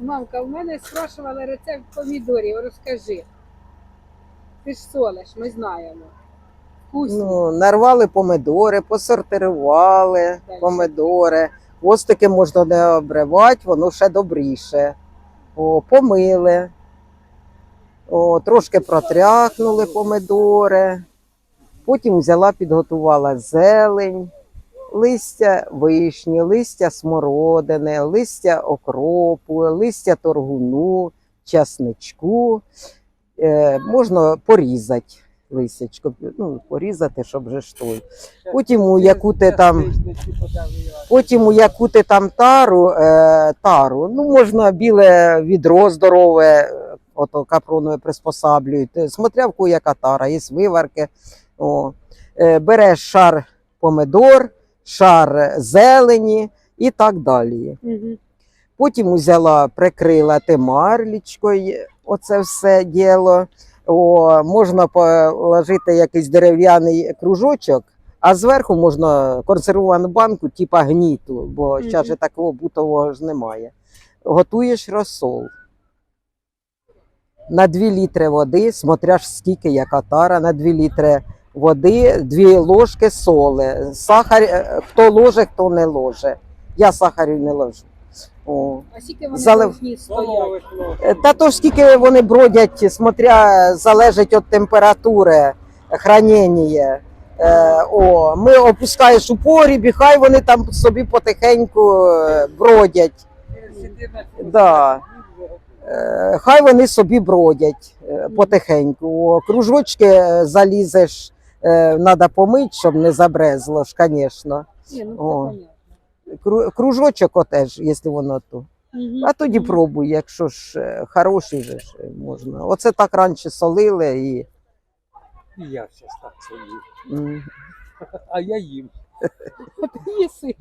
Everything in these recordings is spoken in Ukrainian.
Мамка, в мене спрашували рецепт помідорів. Розкажи. Ти ж солиш, ми знаємо. Вкусні. Ну, нарвали помидори, посортирували Дальше. помидори. Хвостики можна не обривати, воно ще добріше. О, помили. О, трошки протряхнули помидори. Потім взяла, підготувала зелень, листя вишні, листя смородини, листя окропу, листя торгуну, часничку. Е, можна порізати листячко, ну, порізати, щоб же ж той. Потім у яку ти там, потім у яку ти там тару, е, тару, ну можна біле відро здорове, ото капронове приспосаблюють. Смотря в кого яка тара, є виварки. О. Е, береш шар помидор, шар зелені і так далі. Угу. Потім взяла, прикрила темарлічкою, оце все діло. О, можна положити якийсь дерев'яний кружочок, а зверху можна консервовану банку, типа гніту, бо Мгм. зараз же такого бутового ж немає. Готуєш розсол. На 2 літри води, смотряш скільки яка тара, на 2 літри води, 2 ложки соли. Сахар, е, хто ложе, хто не ложе. Я сахарю не ложу. О. А скільки вони Залив- стоять? Е, Та то ж скільки вони бродять, смотря залежить від температури хранення. Е, о, ми опускаєш у погрібі, хай вони там собі потихеньку е, бродять. Да. Е, Хай вони собі бродять потихеньку. О, кружочки залізеш, треба помити, щоб не забрезло ж, звісно. Ну. Кружочок отеж, якщо воно то. А тоді пробуй, якщо ж хороший же ж е, можна. Оце так раніше солили і. І я зараз так собі. м, А я їм. Ти їси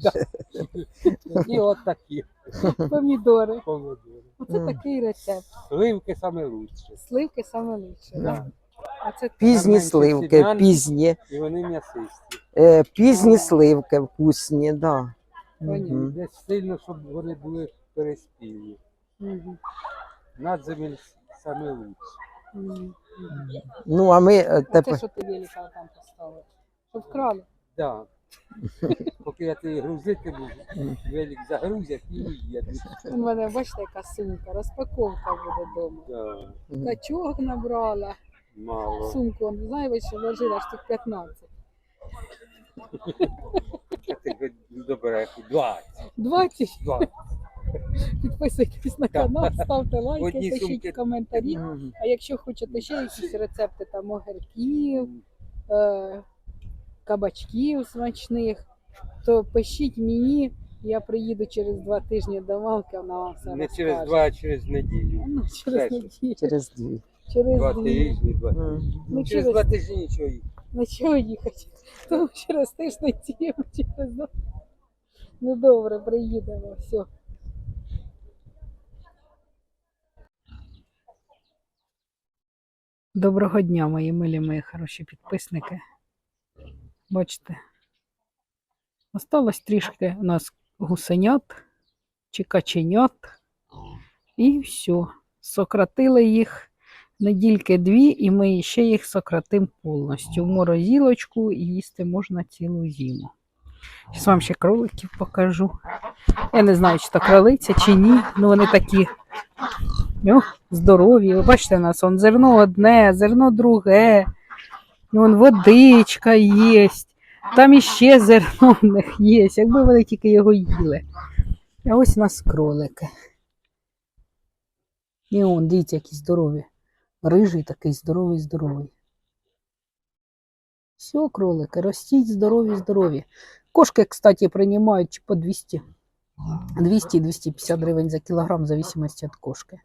І от такі помідори. помидори. Оце такий рецепт. Сливки саме лучше. Сливки саме лучше. Да. А це Пізні сливки, пізні. І вони м'ясисті. Е, пізні сливки вкусні, да. Понятно. Мгм. Десь сильно, щоб вони були переспілі. Надземель саме лучше. Ну, а ми е, А це тепер. що ти велика там поставив? Що вкрали? Да. Поки я ти грузити буду, велик загрузять і уїдуть. У мене, бачите, яка сумка, розпаковка буде вдома. Да. Качок набрала, Мало. сумку, он, знаєш, що вложила штук 15. Я тебе добре, 20. 20. 20. Підписуйтесь на канал, ставте лайки, Одні пишіть сумки. коментарі. Мгм. А якщо хочете ще якісь рецепти там огірків, е, кабачків смачних, то пишіть мені. Я приїду через два тижні до Малки, вона вам все Не розкаже. через два, а через неділю. Ну, через неділю. Через дві. Через Два тижні, два. Ну, Через через два тижні нічого їй. на чого їхати? Тому через тиждень тім, через два. Ну добре, приїдемо, все. Доброго дня, мої милі, мої хороші підписники. Бачите, осталось трішки у нас гусенят чи каченят. І все. Сократили їх недільки дві, і ми ще їх сократимо повністю в морозилочку і їсти можна цілу зиму. Зараз вам ще кроликів покажу. Я не знаю, чи то кролиця, чи ні, але вони такі о, здорові. Ви бачите, у нас он зерно одне, зерно друге, вон водичка є. Там іще зерно в них є, якби вони тільки його їли. А ось у нас кролики. І он, дивіться, які здорові. Рижий такий здоровий, здоровий. Все, кролики, ростіть здорові, здорові. Кошки, кстати, приймають по 200. 200-250 гривень за кілограм, в зависимості від кошки.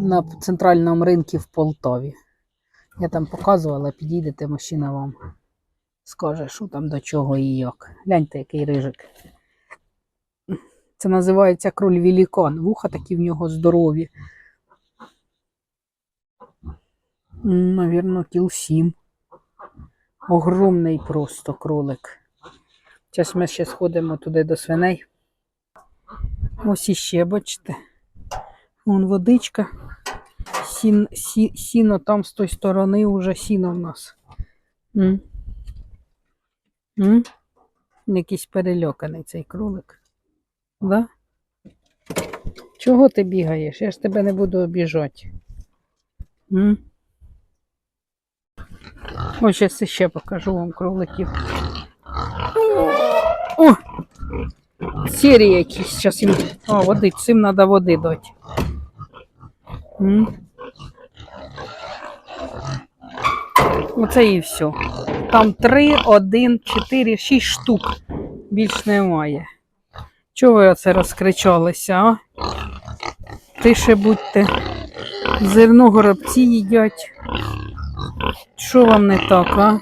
На центральному ринку в Полтаві. Я там показувала, підійдете, мужчина вам скаже, що там до чого і як. Гляньте, який рижик. Це називається кроль великан. Вуха такі в нього здорові. М, Навірно, кіл сім. Огромний просто кролик. Зараз ми ще сходимо туди до свиней. Ось іще, бачите. Вон водичка. Сін, сі, сіно там з тої сторони вже сіно в нас. Якийсь перельоканий цей кролик. Да? Чого ти бігаєш? Я ж тебе не буду обіжати. М? Ось зараз ще покажу вам кроликів. О! Сірі якісь. Зараз їм. О, води, цим треба води дати. Оце і все. Там три, один, чотири, шість штук. Більш немає. Чого ви оце розкричалися, а? Тише будьте. Зерно горобці їдять. Що вам не так, а?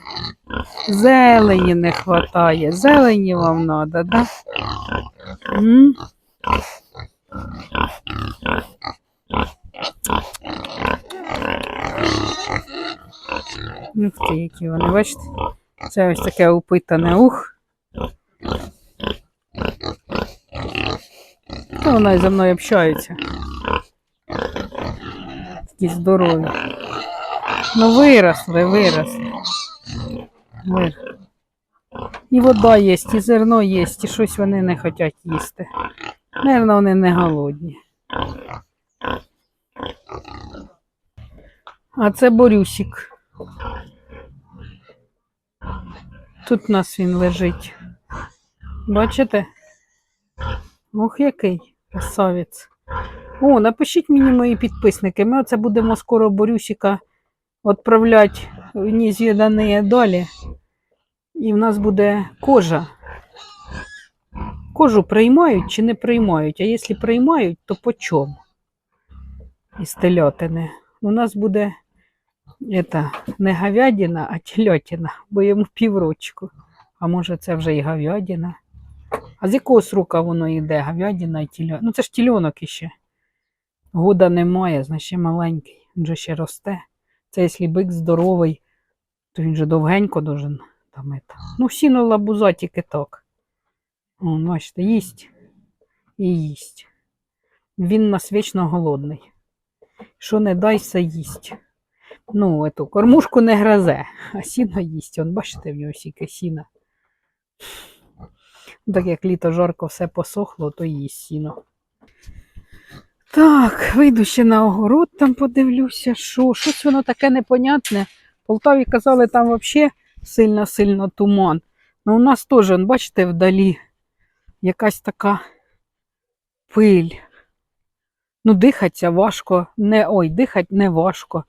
Зелені не вистачає. Зелені вам треба, да? М? Ух ти, які вони, бачите? Це ось таке упитане ух. Та вони зі мною общаються. Такі здорові. Ну виросли, виросли. Вир- І вода є, і зерно є, і щось вони не хочуть їсти. Наверно, вони не голодні. А це Борюсик. Тут у нас він лежить. Бачите? Ох, який красавець. О, напишіть мені мої підписники. Ми оце будемо скоро Борюсика відправляти в незвідані далі. І в нас буде кожа. Кожу приймають чи не приймають? А якщо приймають, то по чому? Із телятини. У нас буде это, не говядина, а телятина, бо йому піврочку. А може це вже і говядина. А з якого срока воно йде? Говядина і тіля. Ну це ж тільонок іще. Года немає, значить маленький. Він же ще росте. Це якщо бик здоровий, то він же довгенько должен там это. Ну, сіно лабуза тільки так. О, бачите, їсть і їсть. Він нас вічно голодний. Що не дай, все їсть. Ну, ету кормушку не гризе, а сіно їсть. Он, бачите, в нього стільки сіна. Так як літо жарко все посохло, то їсть сіно. Так, вийду ще на огород, там подивлюся, що. Щось воно таке непонятне. В Полтаві казали, там взагалі сильно-сильно туман. Ну, у нас теж, бачите, вдалі якась така пиль. Ну, дихаться важко. Не, ой, дихать не важко.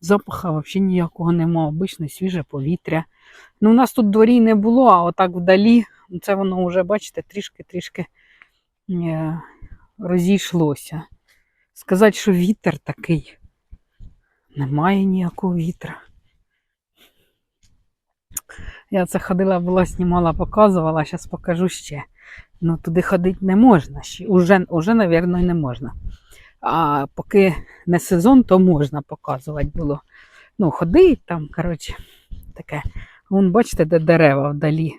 Запаха взагалі ніякого нема, обичне свіже повітря. Ну, у нас тут дворі не було, а отак вдалі, це воно вже, бачите, трішки-трішки е, розійшлося. Сказати, що вітер такий. Немає ніякого вітра. Я це ходила, була, знімала, показувала, зараз покажу ще. Ну, туди ходити не можна. Уже, уже, напевно, не можна. А поки не сезон, то можна показувати було. Ну, ходить там, коротше, таке. Вон, бачите, де дерева вдалі.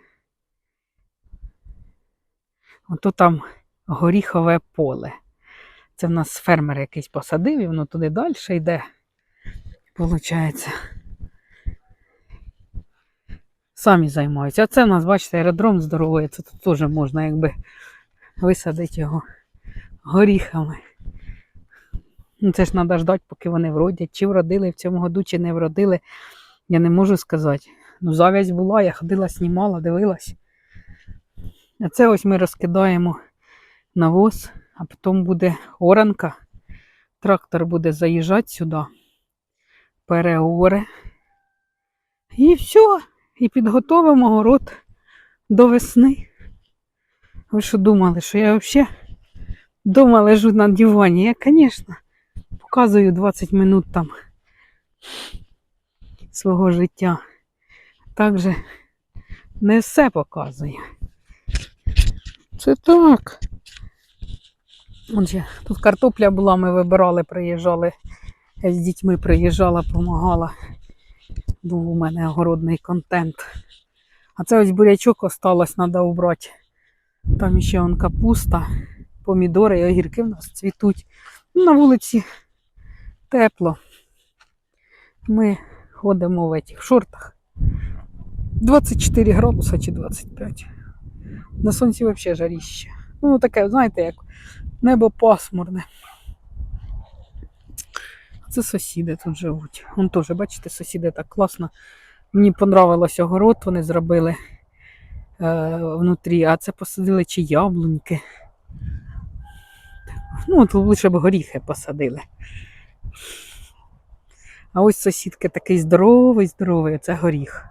Ото там горіхове поле. Це в нас фермер якийсь посадив, і воно туди далі йде. Получається. Самі займаються. А це в нас, бачите, аеродром здоровий, це тут теж можна якби висадити його горіхами. Ну, це ж треба ждати, поки вони вродять. Чи вродили в цьому году, чи не вродили, я не можу сказати. Ну, зав'язь була, я ходила, знімала, дивилась. А це ось ми розкидаємо навоз, а потім буде оранка. Трактор буде заїжджати сюди, переоре. І все. І підготовимо город до весни. Ви що думали, що я взагалі вдома лежу на дивані? Я, звісно, показую 20 минут там свого життя. Так не все показую. Це так. Отже, тут картопля була, ми вибирали, приїжджали. Я з дітьми приїжджала, допомагала. Був у мене огородний контент. А це ось бурячок осталось, треба убрати. Там ще он капуста помідори і огірки в нас цвітуть. Ну, На вулиці тепло. Ми ходимо в этих шортах. 24 градуса чи 25. На сонці взагалі жаріще. Ну, таке, знаєте, як небо пасмурне. Це сусіди тут живуть. Вон теж, бачите, сусіди так класно. Мені понравилось огород, вони зробили е, внутрі, а це посадили чи яблуньки. Ну, от лише б горіхи посадили. А ось сусідки такий здоровий, здоровий, це горіх.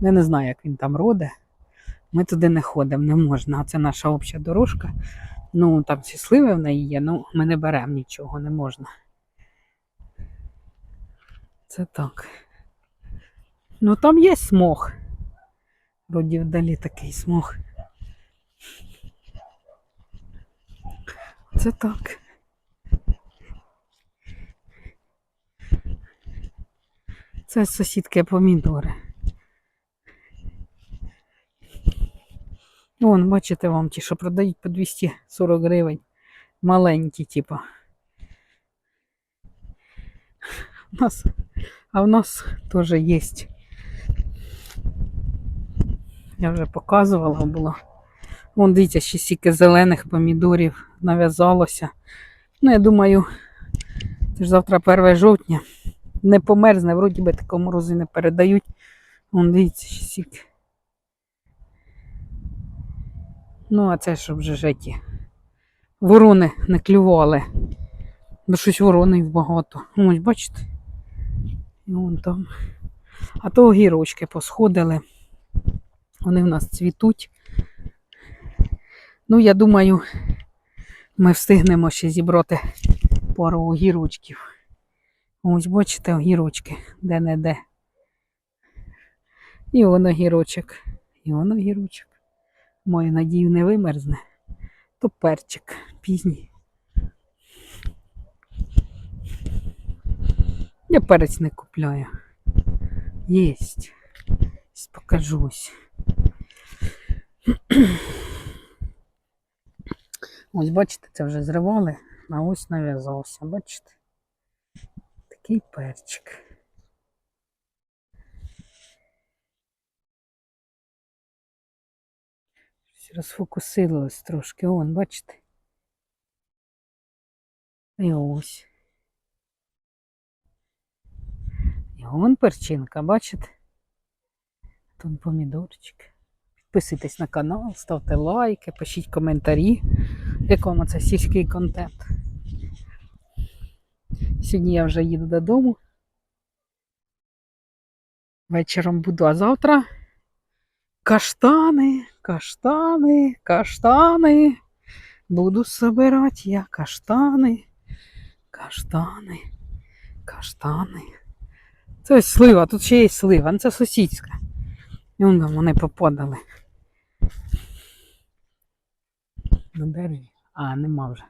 Я не знаю, як він там роде. Ми туди не ходимо, не можна. А це наша обща дорожка. Ну, там ці сливи в неї є, ну ми не беремо нічого, не можна. Це так. Ну там є смог. Вроді вдалі такий смог. Це так. Це сусідки помідори. Вон, бачите вам ті, що продають по 240 гривень. Маленькі, типа. У нас, а в нас теж є. Я вже показувала було. Вон, дивіться, ще стільки зелених помідорів нав'язалося. Ну, я думаю, це ж завтра 1 жовтня. Не померзне, вроді би такому морози не передають. Вон, дивіться, ще стільки. Ну, а це щоб вже житі. Ворони не клювали. Бо щось воронів багато. Ось, бачите? І вон там. А то огірочки посходили. Вони в нас цвітуть. Ну, я думаю, ми встигнемо ще зібрати пару огірочків. Ось, бачите, огірочки, де-не-де. І он огірочок. І он огірочок. Маю надію, не вимерзне. То перчик пізній. Я перець не купляю. Єсть. Щас Покажусь. Ось, бачите, це вже зривали, а ось нав'язався, бачите? Такий перчик. Щось Розфокусилось трошки, он, бачите? І ось. І вон перчинка, бачите? Тут помідорчик. Підписуйтесь на канал, ставте лайки, пишіть коментарі, як вам це сільський контент. Сьогодні я вже їду додому. Вечором буду, а завтра каштани, каштани, каштани. Буду собирати я каштани, каштани, каштани. Це слива, тут ще є слива, ну це сусідська. І вон там вони попадали. На дереві. А, нема вже.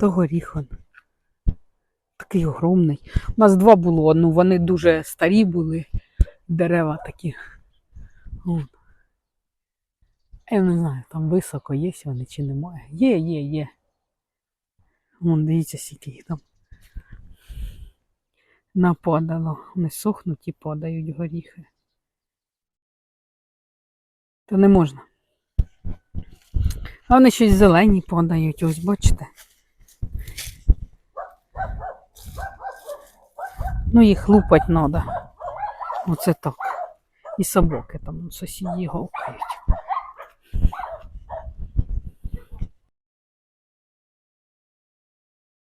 То горіх он. Такий огромний. У нас два було, ну вони дуже старі були. Дерева такі. Вон. Я не знаю, там високо є вони чи немає. Є, є, є. Вон, дивіться, скільки їх там нападало. Вони сохнуть і падають горіхи. То не можна. А вони щось зелені подають, ось бачите. Ну, їх лупать треба. Оце так. І собаки там сусіді гавкають.